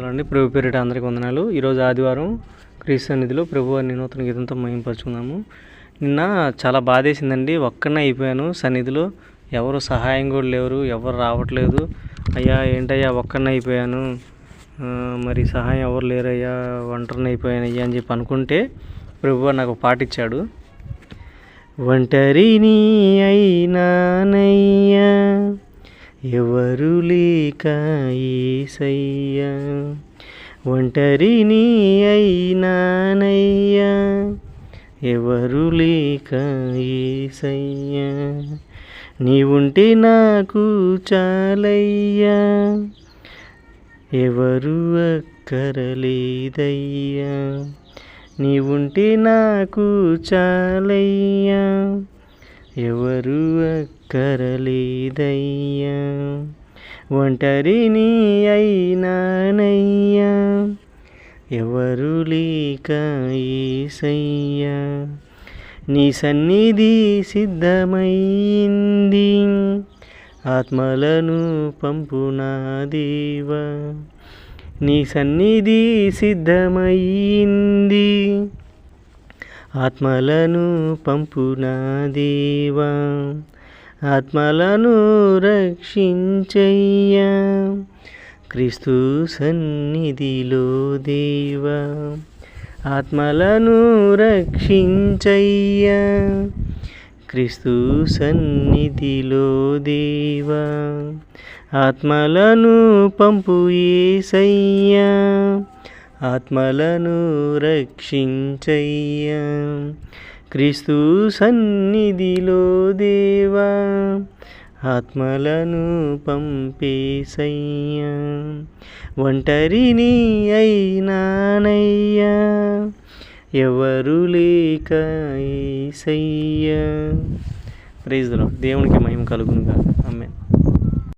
అండి ప్రభు పేరిట అందరికీ వందనాలు. ఈరోజు ఆదివారం క్రీస్తు సన్నిధిలో ప్రభు వారిని నూతన గీతంతో మహింపరుచుకున్నాము నిన్న చాలా బాధేసిందండి. ఒక్కనే అయిపోయాను. సన్నిధిలో ఎవరు సహాయం కూడా లేరు ఎవరు రావట్లేదు. అయ్యా ఏంటయ్యా ఒక్కనే అయిపోయాను. మరి సహాయం ఎవరు లేరయ్యా ఒంటరిని అయిపోయాను అయ్యా అని చెప్పి అనుకుంటే ప్రభు నాకు పాటిచ్చాడు పాట ఇచ్చాడు. ఒంటరిని అయినానయ్యా ఎవరు లేక ఏసయ్యా? ఒంటరిని అయినానయ్యా ఎవరు లేక ఏసయ్యా? నీవుంటే నాకు చాలయ్యా? ఎవరు అక్కరలేదయ్యా? నీవుంటే నాకు చాలయ్యా? ఎవరు అక్కరలేదయ్యా? ఒంటరిని అయినానయ్యా ఎవరు లేక ఏసయ్యా? నీ సన్నిధి సిద్ధమైంది. ఆత్మలను పంపునా దేవా? నీ సన్నిధి సిద్ధమైంది. ఆత్మలను పంపు నా దేవా? ఆత్మలను రక్షించయ్యా. క్రీస్తు సన్నిధిలో దేవా. ఆత్మలను రక్షించయ్యా. క్రీస్తు సన్నిధిలో దేవా. ఆత్మలను పంపు ఏసయ్యా. ఆత్మలను రక్షించయ్యా. క్రీస్తు సన్నిధిలో దేవా ఆత్మలను పంపేసయ్యా. ఒంటరిని అయినానయ్యా ఎవరు లేక ఏసయ్యా. ప్రైజ్ దేవునికి మహిమ కలుగునుగా అమ్మే